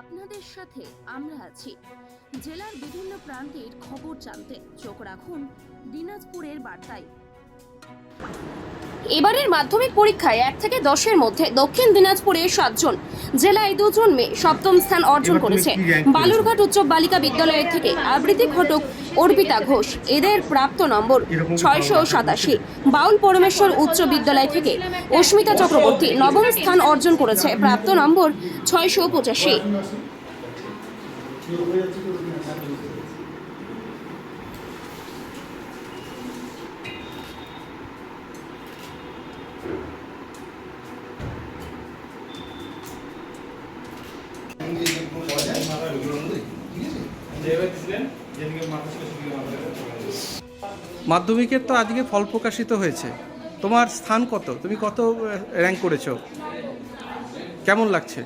আপনাদের সাথে আমরা আছি। জেলার বিভিন্ন প্রান্তের খবর জানতে চোখ রাখুন দিনাজপুরের বার্তায়। এবারের মাধ্যমিক পরীক্ষায় এক থেকে দশের মধ্যে দক্ষিণ দিনাজপুরে সাতজন জেলায় দুজন মেয়ে সপ্তম স্থান অর্জন করেছে? বালুরঘাট উচ্চ বালিকা বিদ্যালয়ের থেকে আবৃত্তি ঘটক অর্পিতা ঘোষ এদের প্রাপ্ত নম্বর ছয়শো সাতাশি। বাউল পরমেশ্বর উচ্চ বিদ্যালয় থেকে অস্মিতা চক্রবর্তী নবম স্থান অর্জন করেছে প্রাপ্ত নম্বর ছয়শো পঁচাশি। মাধ্যমিকের তো আজকে ফল প্রকাশিত হয়েছে। তোমার স্থান কত? তুমি কত র্যাঙ্ক করেছ? কেমন লাগছে?